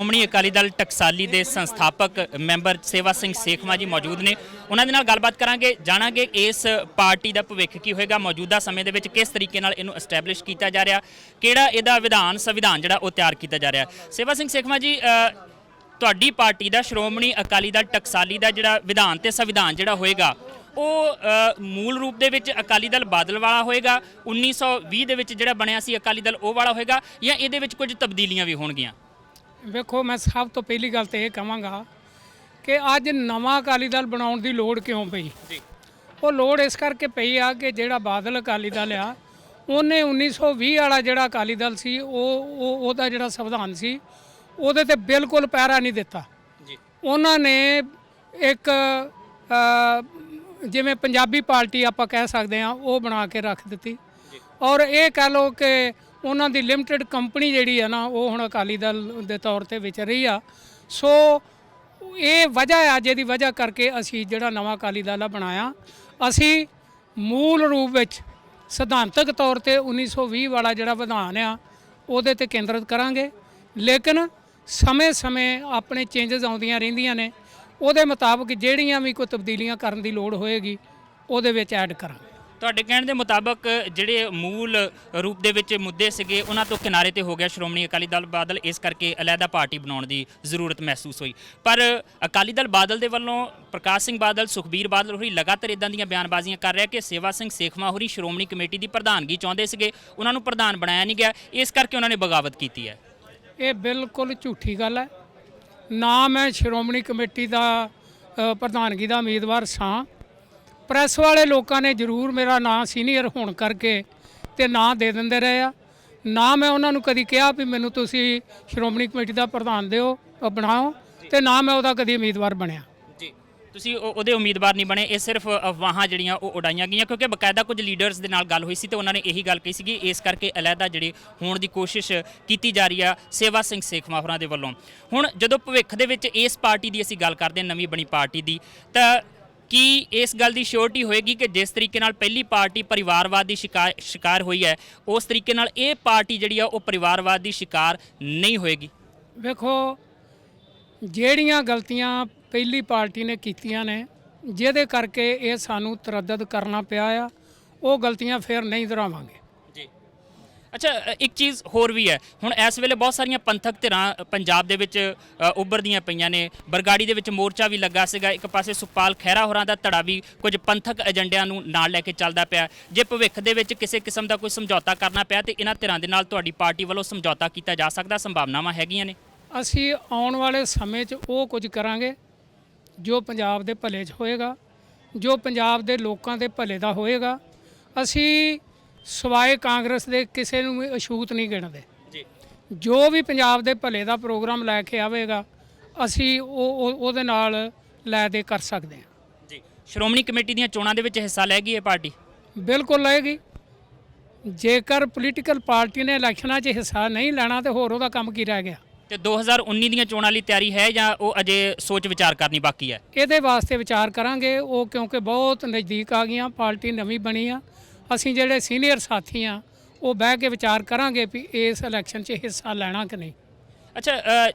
ਸ਼੍ਰੋਮਣੀ ਅਕਾਲੀ ਦਲ ਟਕਸਾਲੀ ਦੇ ਸੰਸਥਾਪਕ ਮੈਂਬਰ ਸੇਵਾ ਸਿੰਘ ਸੇਖਵਾ ਜੀ ਮੌਜੂਦ ਨੇ। ਉਹਨਾਂ ਦੇ ਨਾਲ ਗੱਲਬਾਤ ਕਰਾਂਗੇ, ਜਾਣਾਂਗੇ ਇਸ ਪਾਰਟੀ ਦਾ ਭਵਿੱਖ ਕੀ ਹੋਏਗਾ, ਮੌਜੂਦਾ ਸਮੇਂ ਦੇ ਵਿੱਚ ਕਿਸ ਤਰੀਕੇ ਨਾਲ ਇਹਨੂੰ ਐਸਟੈਬਲਿਸ਼ ਕੀਤਾ ਜਾ ਰਿਹਾ, ਕਿਹੜਾ ਇਹਦਾ ਵਿਧਾਨ, ਸੰਵਿਧਾਨ ਜਿਹੜਾ ਉਹ ਤਿਆਰ ਕੀਤਾ ਜਾ ਰਿਹਾ। ਸੇਵਾ ਸਿੰਘ ਸੇਖਵਾ ਜੀ ਤੁਹਾਡੀ ਪਾਰਟੀ ਦਾ ਸ਼੍ਰੋਮਣੀ ਅਕਾਲੀ ਦਲ ਟਕਸਾਲੀ ਦਾ ਜਿਹੜਾ ਵਿਧਾਨ ਤੇ ਸੰਵਿਧਾਨ ਜਿਹੜਾ ਹੋਏਗਾ, ਉਹ ਮੂਲ ਰੂਪ ਦੇ ਵਿੱਚ ਅਕਾਲੀ ਦਲ ਬਾਦਲ ਵਾਲਾ ਹੋਏਗਾ 1920 ਦੇ ਵਿੱਚ ਜਿਹੜਾ ਬਣਿਆ ਸੀ ਅਕਾਲੀ ਦਲ ਉਹ ਵਾਲਾ ਹੋਏਗਾ, ਜਾਂ ਇਹਦੇ ਵਿੱਚ ਕੁਝ ਤਬਦੀਲੀਆਂ ਵੀ ਹੋਣਗੀਆਂ? ਵੇਖੋ ਮੈਂ ਸਭ ਤੋਂ ਪਹਿਲੀ ਗੱਲ ਤੇ ਇਹ ਕਹਾਂਗਾ ਕਿ ਅੱਜ ਨਵਾਂ ਅਕਾਲੀ ਦਲ ਬਣਾਉਣ ਦੀ ਲੋੜ ਕਿਉਂ ਪਈ? ਜੀ। ਉਹ ਲੋੜ ਇਸ ਕਰਕੇ ਪਈ ਆ ਕਿ ਜਿਹੜਾ ਬਾਦਲ ਅਕਾਲੀ ਦਲ ਆ ਉਹਨੇ 1920 ਵਾਲਾ ਜਿਹੜਾ ਅਕਾਲੀ ਦਲ ਸੀ ਉਹ ਉਹ- ਉਹਦਾ ਜਿਹੜਾ ਸੰਵਿਧਾਨ ਸੀ ਉਹਦੇ ਤੇ ਬਿਲਕੁਲ ਪੈਰਾ ਨਹੀਂ ਦਿੱਤਾ। ਜੀ। ਉਹਨਾਂ ਨੇ ਇੱਕ ਜਿਵੇਂ ਪੰਜਾਬੀ ਪਾਰਟੀ ਆਪਾਂ ਕਹਿ ਸਕਦੇ ਆ ਉਹ ਬਣਾ ਕੇ ਰੱਖ ਦਿੱਤੀ। ਔਰ ਇਹ ਕਹ ਲਓ ਕਿ ਉਹਨਾਂ ਦੀ ਲਿਮਟਿਡ ਕੰਪਨੀ ਜਿਹੜੀ ਆ ਨਾ, ਉਹ ਹੁਣ ਅਕਾਲੀ ਦਲ ਦੇ ਤੌਰ ਤੇ ਵਿਚ ਰਹੀ ਆ। ਸੋ ਇਹ ਵਜ੍ਹਾ ਆ, ਜਿਹਦੀ ਵਜ੍ਹਾ ਕਰਕੇ ਅਸੀਂ ਜਿਹੜਾ ਨਵਾਂ ਅਕਾਲੀ ਦਲ ਆ ਬਣਾਇਆ। ਅਸੀਂ ਮੂਲ ਰੂਪ ਵਿੱਚ ਸਿਧਾਂਤਕ ਤੌਰ ਤੇ 1920 ਵਾਲਾ ਜਿਹੜਾ ਵਿਧਾਨ ਆ, ਉਹਦੇ ਤੇ ਕੇਂਦਰਿਤ ਕਰਾਂਗੇ। ਲੇਕਿਨ ਸਮੇਂ-ਸਮੇਂ ਆਪਣੇ ਚੇਂਜਸ ਆਉਂਦੀਆਂ ਰਹਿੰਦੀਆਂ ਨੇ। ਉਹਦੇ ਮੁਤਾਬਕ ਜਿਹੜੀਆਂ ਵੀ ਕੋਈ ਤਬਦੀਲੀਆਂ ਕਰਨ ਦੀ ਲੋੜ ਹੋਏਗੀ, ਉਹਦੇ ਵਿੱਚ ਐਡ ਕਰਾਂਗੇ। ਤੁਹਾਡੇ ਕਹਿਣ ਦੇ ਮੁਤਾਬਕ ਜਿਹੜੇ ਮੂਲ ਰੂਪ ਦੇ ਵਿੱਚ ਮੁੱਦੇ ਸੀਗੇ, ਉਹਨਾਂ ਤੋਂ ਕਿਨਾਰੇ ਤੇ ਹੋ ਗਿਆ ਸ਼੍ਰੋਮਣੀ ਅਕਾਲੀ ਦਲ ਬਾਦਲ, ਇਸ ਕਰਕੇ ਅਲੱਗਾ ਪਾਰਟੀ ਬਣਾਉਣ ਦੀ ਜ਼ਰੂਰਤ ਮਹਿਸੂਸ ਹੋਈ। ਪਰ ਅਕਾਲੀ ਦਲ ਬਾਦਲ ਦੇ ਵੱਲੋਂ ਪ੍ਰਕਾਸ਼ ਸਿੰਘ ਬਾਦਲ, ਸੁਖਬੀਰ ਬਾਦਲ ਹੋਰੀ ਲਗਾਤਾਰ ਇਦਾਂ ਦੀਆਂ ਬਿਆਨਬਾਜ਼ੀਆਂ ਕਰ ਰਿਹਾ ਕਿ ਸੇਵਾ ਸਿੰਘ ਸੇਖਵਾ ਹੋਰੀ ਸ਼੍ਰੋਮਣੀ ਕਮੇਟੀ ਦੀ ਪ੍ਰਧਾਨਗੀ ਚਾਹੁੰਦੇ ਸੀਗੇ, ਉਹਨਾਂ ਨੂੰ ਪ੍ਰਧਾਨ ਬਣਾਇਆ ਨਹੀਂ ਗਿਆ, ਇਸ ਕਰਕੇ ਉਹਨਾਂ ਨੇ ਬਗਾਵਤ ਕੀਤੀ ਹੈ। ਇਹ ਬਿਲਕੁਲ ਝੂਠੀ ਗੱਲ ਹੈ। ਨਾ ਮੈਂ ਸ਼੍ਰੋਮਣੀ ਕਮੇਟੀ ਦਾ ਪ੍ਰਧਾਨਗੀ ਦਾ ਉਮੀਦਵਾਰ ਸਾਂ। ਪ੍ਰੈਸ ਵਾਲੇ ਲੋਕਾਂ ਨੇ ਜ਼ਰੂਰ ਮੇਰਾ ਨਾਂ ਸੀਨੀਅਰ ਹੋਣ ਕਰਕੇ ਤੇ ਨਾਂ ਦੇ ਦਿੰਦੇ ਰਹੇ ਆ। ਨਾ ਮੈਂ ਉਹਨਾਂ ਨੂੰ ਕਦੀ ਕਿਹਾ ਵੀ ਮੈਨੂੰ ਤੁਸੀਂ ਸ਼੍ਰੋਮਣੀ ਕਮੇਟੀ ਦਾ ਪ੍ਰਧਾਨ ਦਿਓ ਬਣਾਓ ਤੇ ਨਾ ਮੈਂ ਉਹਦਾ ਕਦੀ ਉਮੀਦਵਾਰ ਬਣਿਆ। ਜੀ, ਤੁਸੀਂ ਉਹ- ਉਹਦੇ ਉਮੀਦਵਾਰ ਨਹੀਂ ਬਣੇ, ਇਹ ਸਿਰਫ ਅਫਵਾਹਾਂ ਜਿਹੜੀਆਂ ਉਹ ਉਡਾਈਆਂ ਗਈਆਂ ਕਿਉਂਕਿ ਬਕਾਇਦਾ ਕੁਝ ਲੀਡਰਸ ਦੇ ਨਾਲ ਗੱਲ ਹੋਈ ਸੀ ਤੇ ਉਹਨਾਂ ਨੇ ਇਹੀ ਗੱਲ ਕਹੀ ਸੀਗੀ, ਇਸ ਕਰਕੇ ਅਲੱਗਾ ਜਿਹੜੇ ਹੋਣ ਦੀ ਕੋਸ਼ਿਸ਼ ਕੀਤੀ ਜਾ ਰਹੀ ਆ ਸੇਵਾ ਸਿੰਘ ਸੇਖਵਾ ਹੋਰਾਂ ਦੇ ਵੱਲੋਂ। ਹੁਣ ਜਦੋਂ ਭਵਿੱਖ ਦੇ ਵਿੱਚ ਇਸ ਪਾਰਟੀ ਦੀ ਅਸੀਂ ਗੱਲ ਕਰਦੇ ਹਾਂ, ਨਵੀਂ ਬਣੀ ਪਾਰਟੀ ਦੀ, ਤਾਂ ਕੀ ਇਸ ਗੱਲ ਦੀ ਸ਼ੋਰਟੀ ਹੋਏਗੀ ਕਿ ਜਿਸ ਤਰੀਕੇ ਨਾਲ ਪਹਿਲੀ ਪਾਰਟੀ ਪਰਿਵਾਰਵਾਦ ਦੀ ਸ਼ਿਕਾ- ਸ਼ਿਕਾਰ ਹੋਈ ਹੈ, ਉਸ ਤਰੀਕੇ ਨਾਲ ਇਹ ਪਾਰਟੀ ਜਿਹੜੀ ਆ ਉਹ ਪਰਿਵਾਰਵਾਦ ਦੀ ਸ਼ਿਕਾਰ ਨਹੀਂ ਹੋਏਗੀ? ਵੇਖੋ, ਜਿਹੜੀਆਂ ਗਲਤੀਆਂ ਪਹਿਲੀ ਪਾਰਟੀ ਨੇ ਕੀਤੀਆਂ ਨੇ, ਜਿਹਦੇ ਕਰਕੇ ਇਹ ਸਾਨੂੰ ਤਰੱਦਦ ਕਰਨਾ ਪਿਆ ਆ, ਉਹ ਗਲਤੀਆਂ ਫਿਰ ਨਹੀਂ ਦੁਹਰਾਵਾਂਗੇ। ਅੱਛਾ ਇੱਕ ਚੀਜ਼ ਹੋਰ ਵੀ ਹੈ। ਹੁਣ ਇਸ ਵੇਲੇ ਬਹੁਤ ਸਾਰੀਆਂ ਪੰਥਕ ਧਿਰਾਂ ਪੰਜਾਬ ਦੇ ਵਿੱਚ ਅ, ਉੱਭਰਦੀਆਂ ਪਈਆਂ ਨੇ। ਬਰਗਾੜੀ ਦੇ ਵਿੱਚ ਮੋਰਚਾ ਵੀ ਲੱਗਾ ਸੀਗਾ। ਇੱਕ ਪਾਸੇ ਸੁਖਪਾਲ ਖਹਿਰਾ ਹੋਰਾਂ ਦਾ ਧੜਾ ਵੀ ਕੁਝ ਪੰਥਕ ਏਜੰਡਿਆਂ ਨੂੰ ਨਾਲ ਲੈ ਕੇ ਚੱਲਦਾ ਪਿਆ। ਜੇ ਭਵਿੱਖ ਦੇ ਵਿੱਚ ਕਿਸੇ ਕਿਸਮ ਦਾ ਕੋਈ ਸਮਝੌਤਾ ਕਰਨਾ ਪਿਆ ਤੇ ਇਹਨਾਂ ਧਿਰਾਂ ਦੇ ਨਾਲ ਤੁਹਾਡੀ ਪਾਰਟੀ ਵੱਲੋਂ ਸਮਝੌਤਾ ਕੀਤਾ ਜਾ ਸਕਦਾ ਸੰਭਾਵਨਾਵਾਂ ਹੈਗੀਆਂ ਨੇ? ਅਸੀਂ ਆਉਣ ਵਾਲੇ ਸਮੇਂ 'ਚ ਉਹ ਕੁਝ ਕਰਾਂਗੇ ਜੋ ਪੰਜਾਬ ਦੇ ਭਲੇ 'ਚ ਹੋਏਗਾ ਜੋ ਪੰਜਾਬ ਦੇ ਲੋਕਾਂ ਦੇ ਭਲੇ ਦਾ ਹੋਏਗਾ। ਅਸੀਂ ਸਵਾਏ ਕਾਂਗਰਸ ਦੇ ਕਿਸੇ ਨੂੰ ਵੀ ਅਛੂਤ ਨਹੀਂ ਗਿਣਦੇ। ਜੀ। ਜੋ ਵੀ ਪੰਜਾਬ ਦੇ ਭਲੇ ਦਾ ਪ੍ਰੋਗਰਾਮ ਲੈ ਕੇ ਆਵੇਗਾ ਅਸੀਂ ਉਹ ਉਹ- ਉਹਦੇ ਨਾਲ ਲੈ ਦੇ ਕਰ ਸਕਦੇ ਹਾਂ। ਜੀ। ਸ਼੍ਰੋਮਣੀ ਕਮੇਟੀ ਦੀਆਂ ਚੋਣਾਂ ਦੇ ਵਿੱਚ ਹਿੱਸਾ ਲੈਗੀ ਇਹ ਪਾਰਟੀ? ਬਿਲਕੁਲ ਲਏਗੀ। ਜੇਕਰ ਪੋਲੀਟੀਕਲ ਪਾਰਟੀ ਨੇ ਇਲੈਕਸ਼ਨਾਂ 'ਚ ਹਿੱਸਾ ਨਹੀਂ ਲੈਣਾ ਤੇ ਹੋਰ ਉਹਦਾ ਕੰਮ ਕੀ ਰਹਿ ਗਿਆ? ਤੇ 2019 ਦੀਆਂ ਚੋਣਾਂ ਲਈ ਤਿਆਰੀ ਹੈ ਜਾਂ ਉਹ ਅਜੇ ਸੋਚ ਵਿਚਾਰ ਕਰਨੀ ਬਾਕੀ ਹੈ? ਇਹਦੇ ਵਾਸਤੇ ਵਿਚਾਰ ਕਰਾਂਗੇ। ਉਹ ਕਿਉਂਕਿ ਬਹੁਤ ਨਜ਼ਦੀਕ ਆ ਗਈਆਂ ਪਾਰਟੀ ਨਵੀਂ ਬਣੀ ਆ। ਅਸੀਂ ਜਿਹੜੇ ਸੀਨੀਅਰ ਸਾਥੀ ਆ ਉਹ ਬਹਿ ਕੇ ਵਿਚਾਰ ਕਰਾਂਗੇ ਵੀ ਇਸ ਇਲੈਕਸ਼ਨ 'ਚ ਹਿੱਸਾ ਲੈਣਾ ਕਿ ਨਹੀਂ। ਅੱਛਾ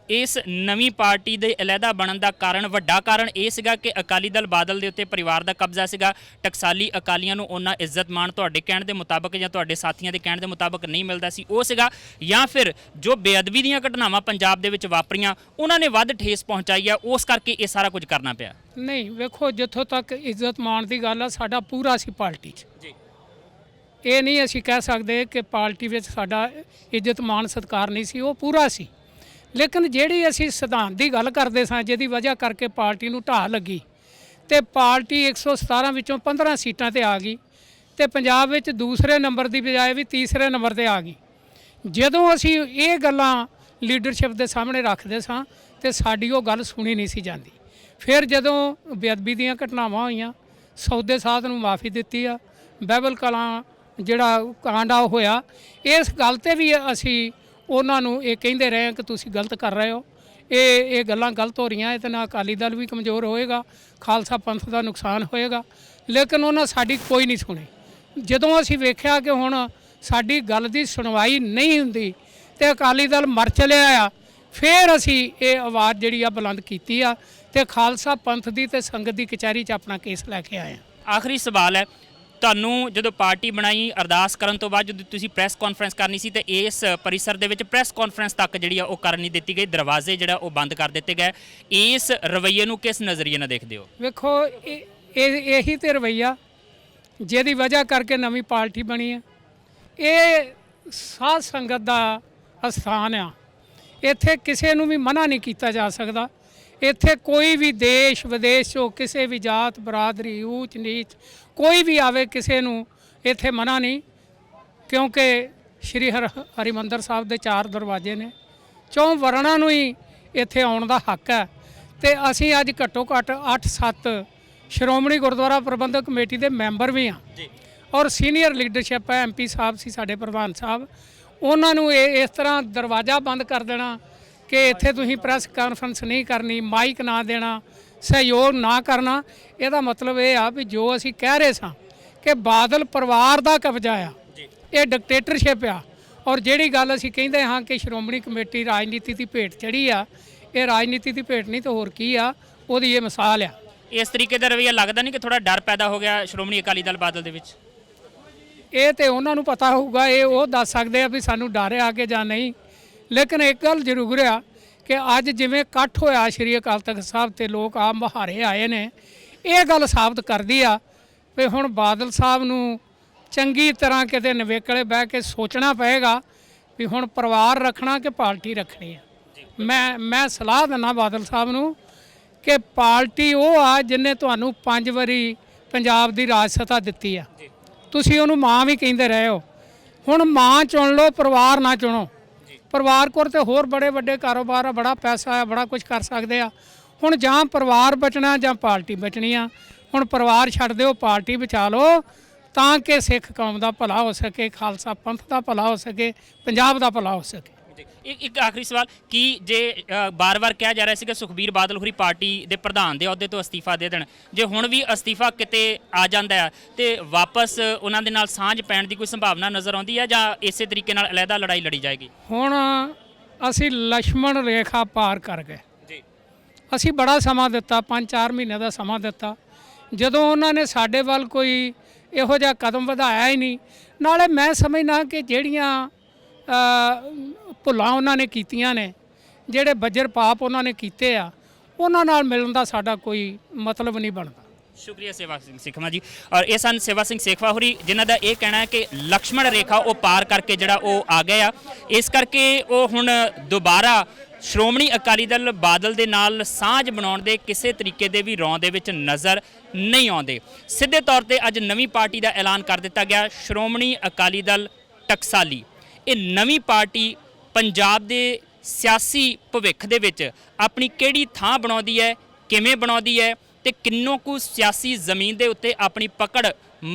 ਇਸ ਨਵੀਂ ਪਾਰਟੀ ਦੇ ਅਲੱਗਾ ਬਣਨ ਦਾ ਕਾਰਨ ਵੱਡਾ ਕਾਰਨ ਇਹ ਸੀਗਾ ਕਿ ਅਕਾਲੀ ਦਲ ਬਾਦਲ ਦੇ ਉੱਤੇ ਪਰਿਵਾਰ ਦਾ ਕਬਜ਼ਾ ਸੀਗਾ। ਟਕਸਾਲੀ ਅਕਾਲੀਆਂ ਨੂੰ ਉਹਨਾਂ ਇੱਜ਼ਤ ਮਾਣ ਤੁਹਾਡੇ ਕਹਿਣ ਦੇ ਮੁਤਾਬਕ ਜਾਂ ਤੁਹਾਡੇ ਸਾਥੀਆਂ ਦੇ ਕਹਿਣ ਦੇ ਮੁਤਾਬਕ ਨਹੀਂ ਮਿਲਦਾ ਸੀ। ਉਹ ਸੀਗਾ ਜਾਂ ਫਿਰ ਜੋ ਬੇਅਦਬੀ ਦੀਆਂ ਘਟਨਾਵਾਂ ਪੰਜਾਬ ਦੇ ਵਿੱਚ ਵਾਪਰੀਆਂ ਉਹਨਾਂ ਨੇ ਵੱਧ ਠੇਸ ਪਹੁੰਚਾਈ ਆ ਉਸ ਕਰਕੇ ਇਹ ਸਾਰਾ ਕੁਝ ਕਰਨਾ ਪਿਆ। ਨਹੀਂ ਵੇਖੋ ਜਿੱਥੋਂ ਤੱਕ ਇੱਜ਼ਤ ਮਾਣ ਦੀ ਗੱਲ ਆ ਸਾਡਾ ਪੂਰਾ ਸੀ ਪਾਰਟੀ 'ਚ। ਜੀ। ਇਹ ਨਹੀਂ ਅਸੀਂ ਕਹਿ ਸਕਦੇ ਕਿ ਪਾਰਟੀ ਵਿੱਚ ਸਾਡਾ ਇੱਜ਼ਤ ਮਾਨ ਸਤਿਕਾਰ ਨਹੀਂ ਸੀ, ਉਹ ਪੂਰਾ ਸੀ। ਲੇਕਿਨ ਜਿਹੜੀ ਅਸੀਂ ਸਿਧਾਂਤ ਦੀ ਗੱਲ ਕਰਦੇ ਸਾਂ, ਜਿਹਦੀ ਵਜ੍ਹਾ ਕਰਕੇ ਪਾਰਟੀ ਨੂੰ ਢਾਹ ਲੱਗੀ ਤੇ ਪਾਰਟੀ 117 ਵਿੱਚੋਂ 15 ਸੀਟਾਂ ਤੇ ਆ ਗਈ ਤੇ ਪੰਜਾਬ ਵਿੱਚ ਦੂਸਰੇ ਨੰਬਰ ਦੀ ਬਜਾਏ ਵੀ ਤੀਸਰੇ ਨੰਬਰ ਤੇ ਆ ਗਈ। ਜਦੋਂ ਅਸੀਂ ਇਹ ਗੱਲਾਂ ਲੀਡਰਸ਼ਿਪ ਦੇ ਸਾਹਮਣੇ ਰੱਖਦੇ ਸਾਂ ਤੇ ਸਾਡੀ ਉਹ ਗੱਲ ਸੁਣੀ ਨਹੀਂ ਸੀ ਜਾਂਦੀ। ਫਿਰ ਜਦੋਂ ਬੇਅਦਬੀ ਦੀਆਂ ਘਟਨਾਵਾਂ ਹੋਈਆਂ, ਸੌਦੇ ਸਾਧ ਨੂੰ ਮਾਫੀ ਦਿੱਤੀ ਆ ਬਾਈਬਲ ਕਲਾਂ ਜਿਹੜਾ ਕਾਂਡ ਆ ਉਹ ਹੋਇਆ, ਇਸ ਗੱਲ ਤੇ ਵੀ ਅਸੀਂ ਉਹਨਾਂ ਨੂੰ ਇਹ ਕਹਿੰਦੇ ਰਹੇ ਕਿ ਤੁਸੀਂ ਗਲਤ ਕਰ ਰਹੇ ਹੋ। ਇਹ ਇਹ ਗੱਲਾਂ ਗਲਤ ਹੋ ਰਹੀਆਂ, ਇਹਦੇ ਨਾਲ ਅਕਾਲੀ ਦਲ ਵੀ ਕਮਜ਼ੋਰ ਹੋਏਗਾ, ਖਾਲਸਾ ਪੰਥ ਦਾ ਨੁਕਸਾਨ ਹੋਏਗਾ, ਲੇਕਿਨ ਉਹਨਾਂ ਸਾਡੀ ਕੋਈ ਨਹੀਂ ਸੁਣੀ। ਜਦੋਂ ਅਸੀਂ ਵੇਖਿਆ ਕਿ ਹੁਣ ਸਾਡੀ ਗੱਲ ਦੀ ਸੁਣਵਾਈ ਨਹੀਂ ਹੁੰਦੀ ਤੇ ਅਕਾਲੀ ਦਲ ਮਰ ਚਲਿਆ ਆ, ਫਿਰ ਅਸੀਂ ਇਹ ਆਵਾਜ਼ ਜਿਹੜੀ ਆ ਬੁਲੰਦ ਕੀਤੀ ਆ ਤੇ ਖਾਲਸਾ ਪੰਥ ਦੀ ਤੇ ਸੰਗਤ ਦੀ ਕਚਹਿਰੀ 'ਚ ਆਪਣਾ ਕੇਸ ਲੈ ਕੇ ਆਏ ਆ ਆਖਰੀ ਸਵਾਲ ਹੈ ਤੁਹਾਨੂੰ ਜਦੋਂ ਪਾਰਟੀ ਬਣਾਈ, ਅਰਦਾਸ ਕਰਨ ਤੋਂ ਬਾਅਦ ਜਦੋਂ ਤੁਸੀਂ ਪ੍ਰੈਸ ਕਾਨਫਰੰਸ ਕਰਨੀ ਸੀ, ਤੇ ਇਸ ਪਰਿਸਰ ਦੇ ਵਿੱਚ ਪ੍ਰੈਸ ਕਾਨਫਰੰਸ ਤੱਕ ਜਿਹੜੀ ਆ ਉਹ ਕਰਨ ਨਹੀਂ ਦਿੱਤੀ ਗਈ। ਦਰਵਾਜ਼ੇ ਜਿਹੜਾ ਉਹ ਬੰਦ ਕਰ ਦਿੱਤੇ ਗਏ। ਇਸ ਰਵੱਈਏ ਨੂੰ ਕਿਸ ਨਜ਼ਰੀਏ ਨਾਲ ਦੇਖਦੇ ਹੋ? ਵੇਖੋ, ਇਹ, ਇਹ- ਇਹੀ ਤੇ ਰਵਈਆ, ਜਿਹਦੀ ਵਜ੍ਹਾ ਕਰਕੇ ਨਵੀਂ ਪਾਰਟੀ ਬਣੀ ਹੈ। ਇਹ ਸਾਧ ਸੰਗਤ ਦਾ ਅਸਥਾਨ ਆ। ਇੱਥੇ ਕਿਸੇ ਨੂੰ ਵੀ ਮਨਾ ਨਹੀਂ ਕੀਤਾ ਜਾ ਸਕਦਾ। ਇੱਥੇ ਕੋਈ ਵੀ ਦੇਸ਼ ਵਿਦੇਸ਼ ਚੋਂ ਕਿਸੇ ਵੀ ਜਾਤ ਬਰਾਦਰੀ ਊਚ ਨੀਚ ਕੋਈ ਵੀ ਆਵੇ ਕਿਸੇ ਨੂੰ ਇੱਥੇ ਮਨਾ ਨਹੀਂ ਕਿਉਂਕਿ ਸ਼੍ਰੀ ਹਰ ਹਰਿਮੰਦਰ ਸਾਹਿਬ ਦੇ ਚਾਰ ਦਰਵਾਜ਼ੇ ਨੇ। ਚੌਂ ਵਰਣਾਂ ਨੂੰ ਹੀ ਇੱਥੇ ਆਉਣ ਦਾ ਹੱਕ ਹੈ। ਤੇ ਅਸੀਂ ਅੱਜ ਘੱਟੋ ਘੱਟ 8-7 ਸ਼੍ਰੋਮਣੀ ਗੁਰਦੁਆਰਾ ਪ੍ਰਬੰਧਕ ਕਮੇਟੀ ਦੇ ਮੈਂਬਰ ਵੀ ਹਾਂ। ਜੀ। ਔਰ ਸੀਨੀਅਰ ਲੀਡਰਸ਼ਿਪ ਹੈ ਐਮਪੀ ਸਾਹਿਬ ਸੀ ਸਾਡੇ ਪ੍ਰਧਾਨ ਸਾਹਿਬ। ਉਹਨਾਂ ਨੂੰ ਇਹ ਇਸ ਤਰ੍ਹਾਂ ਦਰਵਾਜ਼ਾ ਬੰਦ ਕਰ ਦੇਣਾ ਕਿ ਇੱਥੇ ਤੁਸੀਂ ਪ੍ਰੈਸ ਕਾਨਫਰੰਸ ਨਹੀਂ ਕਰਨੀ ਮਾਈਕ ਨਾ ਦੇਣਾ ਸਹਿਯੋਗ ਨਾ ਕਰਨਾ ਇਹਦਾ ਮਤਲਬ ਇਹ ਆ ਵੀ ਜੋ ਅਸੀਂ ਕਹਿ ਰਹੇ ਸਾਂ ਕਿ ਬਾਦਲ ਪਰਿਵਾਰ ਦਾ ਕਬਜ਼ਾ ਆ ਇਹ ਡਿਕਟੇਟਰਸ਼ਿਪ ਆ। ਔਰ ਜਿਹੜੀ ਗੱਲ ਅਸੀਂ ਕਹਿੰਦੇ ਹਾਂ ਕਿ ਸ਼੍ਰੋਮਣੀ ਕਮੇਟੀ ਰਾਜਨੀਤੀ ਦੀ ਭੇਟ ਚੜੀ ਆ ਇਹ ਰਾਜਨੀਤੀ ਦੀ ਭੇਟ ਨਹੀਂ ਤਾਂ ਹੋਰ ਕੀ ਆ ਉਹਦੀ ਇਹ ਮਿਸਾਲ ਆ। ਇਸ ਤਰੀਕੇ ਦਾ ਰਵੱਈਆ ਲੱਗਦਾ ਨਹੀਂ ਕਿ ਥੋੜਾ ਡਰ ਪੈਦਾ ਹੋ ਗਿਆ ਸ਼੍ਰੋਮਣੀ ਅਕਾਲੀ ਦਲ ਬਾਦਲ ਦੇ ਵਿੱਚ? ਇਹ ਤੇ ਉਹਨਾਂ ਨੂੰ ਪਤਾ ਹੋਊਗਾ ਇਹ ਉਹ ਦੱਸ ਸਕਦੇ ਆ ਵੀ ਸਾਨੂੰ ਡਰ ਆ ਕਿ ਜਾਂ ਨਹੀਂ। ਲੇਕਿਨ ਇੱਕ ਗੱਲ ਜ਼ਰੂਰ ਆ ਕਿ ਅੱਜ ਜਿਵੇਂ ਇਕੱਠ ਹੋਇਆ ਸ਼੍ਰੀ ਅਕਾਲ ਤਖਤ ਸਾਹਿਬ ਤੇ ਲੋਕ ਆ ਮਹਾਰੇ ਆਏ ਨੇ ਇਹ ਗੱਲ ਸਾਬਤ ਕਰਦੀ ਆ ਵੀ ਹੁਣ ਬਾਦਲ ਸਾਹਿਬ ਨੂੰ ਚੰਗੀ ਤਰ੍ਹਾਂ ਕਿਤੇ ਨਵੇਕਲੇ ਬਹਿ ਕੇ ਸੋਚਣਾ ਪਏਗਾ ਵੀ ਹੁਣ ਪਰਿਵਾਰ ਰੱਖਣਾ ਕਿ ਪਾਰਟੀ ਰੱਖਣੀ ਆ। ਮੈਂ ਮੈਂ ਸਲਾਹ ਦਿੰਦਾ ਬਾਦਲ ਸਾਹਿਬ ਨੂੰ ਕਿ ਪਾਰਟੀ ਉਹ ਆ ਜਿਨੇ ਤੁਹਾਨੂੰ ਪੰਜ ਵਾਰੀ ਪੰਜਾਬ ਦੀ ਰਾਜ ਸੱਤਾ ਦਿੱਤੀ ਆ। ਤੁਸੀਂ ਉਹਨੂੰ ਮਾਂ ਵੀ ਕਹਿੰਦੇ ਰਹੇ ਹੋ। ਹੁਣ ਮਾਂ ਚੁਣ ਲਓ ਪਰਿਵਾਰ ਨਾ ਚੁਣੋ। ਪਰਿਵਾਰ ਕੋਲ ਤੇ ਹੋਰ ਬੜੇ ਵੱਡੇ ਕਾਰੋਬਾਰ ਆ, ਬੜਾ ਪੈਸਾ ਆ, ਬੜਾ ਕੁਝ ਕਰ ਸਕਦੇ ਆ। ਹੁਣ ਜਾਂ ਪਰਿਵਾਰ ਬਚਣਾ ਜਾਂ ਪਾਰਟੀ ਬਚਣੀ ਆ। ਹੁਣ ਪਰਿਵਾਰ ਛੱਡ ਦਿਓ, ਪਾਰਟੀ ਬਚਾ ਲਓ, ਤਾਂ ਕਿ ਸਿੱਖ ਕੌਮ ਦਾ ਭਲਾ ਹੋ ਸਕੇ, ਖਾਲਸਾ ਪੰਥ ਦਾ ਭਲਾ ਹੋ ਸਕੇ, ਪੰਜਾਬ ਦਾ ਭਲਾ ਹੋ ਸਕੇ। ਇੱਕ ਇੱਕ ਆਖਰੀ ਸਵਾਲ ਕਿ ਜੇ ਬਾਰ-ਬਾਰ ਕਿਹਾ ਜਾ ਰਿਹਾ ਸੀ ਕਿ ਸੁਖਬੀਰ ਬਾਦਲ ਹੋਰੀ ਪਾਰਟੀ ਦੇ ਪ੍ਰਧਾਨ ਦੇ ਅਹੁਦੇ ਤੋਂ ਅਸਤੀਫਾ ਦੇ ਦੇਣ ਜੇ ਹੁਣ ਵੀ ਅਸਤੀਫਾ ਕਿਤੇ ਆ ਜਾਂਦਾ ਹੈ ਤੇ ਵਾਪਸ ਉਹਨਾਂ ਦੇ ਨਾਲ ਸਾਂਝ ਪੈਣ ਦੀ ਕੋਈ ਸੰਭਾਵਨਾ ਨਜ਼ਰ ਆਉਂਦੀ ਹੈ ਜਾਂ ਇਸੇ ਤਰੀਕੇ ਨਾਲ ਅਲੱਗਾ ਲੜਾਈ ਲੜੀ ਜਾਏਗੀ? ਹੁਣ ਅਸੀਂ ਲక్ష్మణ ਰੇਖਾ ਪਾਰ ਕਰ ਗਏ। ਜੀ। ਅਸੀਂ ਬੜਾ ਸਮਾਂ ਦਿੱਤਾ 5-4 ਮਹੀਨੇ ਦਾ ਸਮਾਂ ਦਿੱਤਾ। ਜਦੋਂ ਉਹਨਾਂ ਨੇ ਸਾਡੇ ਵੱਲ ਕੋਈ ਇਹੋ ਜਿਹਾ ਕਦਮ ਵਧਾਇਆ ਹੀ ਨਹੀਂ ਨਾਲੇ ਮੈਂ ਸਮਝਣਾ ਕਿ ਜਿਹੜੀਆਂ ਭੁੱਲਾਂ ਉਹਨਾਂ ਨੇ ਕੀਤੀਆਂ ਨੇ, ਜਿਹੜੇ ਬੱਜਰ ਪਾਪ ਉਹਨਾਂ ਨੇ ਕੀਤੇ ਆ, ਉਹਨਾਂ ਨਾਲ ਮਿਲਣ ਦਾ ਸਾਡਾ ਕੋਈ ਮਤਲਬ ਨਹੀਂ ਬਣਦਾ। ਸ਼ੁਕਰੀਆ ਸੇਵਾ ਸਿੰਘ ਸੇਖਵਾ ਜੀ। ਔਰ ਇਹ ਸਨ ਸੇਵਾ ਸਿੰਘ ਸੇਖਵਾ ਹੋਰੀ, ਜਿਨ੍ਹਾਂ ਦਾ ਇਹ ਕਹਿਣਾ ਹੈ ਕਿ ਲਕਸ਼ਮਣ ਰੇਖਾ ਉਹ ਪਾਰ ਕਰਕੇ ਜਿਹੜਾ ਉਹ ਆ ਗਏ ਆ। ਇਸ ਕਰਕੇ ਉਹ ਹੁਣ ਦੁਬਾਰਾ ਸ਼੍ਰੋਮਣੀ ਅਕਾਲੀ ਦਲ ਬਾਦਲ ਦੇ ਨਾਲ ਸਾਂਝ ਬਣਾਉਣ ਦੇ ਕਿਸੇ ਤਰੀਕੇ ਦੇ ਵੀ ਰੌਂ ਦੇ ਵਿੱਚ ਨਜ਼ਰ ਨਹੀਂ ਆਉਂਦੇ। ਸਿੱਧੇ ਤੌਰ ਤੇ ਅੱਜ ਨਵੀਂ ਪਾਰਟੀ ਦਾ ਐਲਾਨ ਕਰ ਦਿੱਤਾ ਗਿਆ, ਸ਼੍ਰੋਮਣੀ ਅਕਾਲੀ ਦਲ ਟਕਸਾਲੀ। ਇਹ ਨਵੀਂ ਪਾਰਟੀ ਪੰਜਾਬ ਦੇ ਸਿਆਸੀ ਭਵਿੱਖ ਦੇ ਵਿੱਚ ਆਪਣੀ ਕਿਹੜੀ ਥਾਂ ਬਣਾਉਂਦੀ ਹੈ, ਕਿਵੇਂ ਬਣਾਉਂਦੀ ਹੈ ਤੇ ਕਿੰਨੋਂ ਕੁ ਸਿਆਸੀ ਜ਼ਮੀਨ ਦੇ ਉੱਤੇ ਆਪਣੀ ਪਕੜ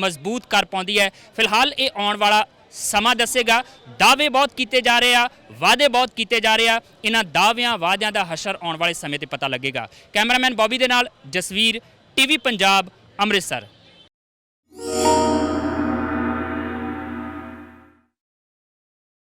ਮਜ਼ਬੂਤ ਕਰ ਪਾਉਂਦੀ ਹੈ। ਫਿਲਹਾਲ ਇਹ ਆਉਣ ਵਾਲਾ ਸਮਾਂ ਦੱਸੇਗਾ। ਦਾਅਵੇ ਬਹੁਤ ਕੀਤੇ ਜਾ ਰਹੇ ਆ, ਵਾਅਦੇ ਬਹੁਤ ਕੀਤੇ ਜਾ ਰਹੇ ਆ। ਇਹਨਾਂ ਦਾਅਵਿਆਂ, ਵਾਅਦਿਆਂ ਦਾ ਹਸ਼ਰ ਆਉਣ ਵਾਲੇ ਸਮੇਂ ਤੇ ਪਤਾ ਲੱਗੇਗਾ। ਕੈਮਰਾਮੈਨ ਬੌਬੀ ਦੇ ਨਾਲ ਜਸਵੀਰ, ਟੀਵੀ ਪੰਜਾਬ, ਅੰਮ੍ਰਿਤਸਰ।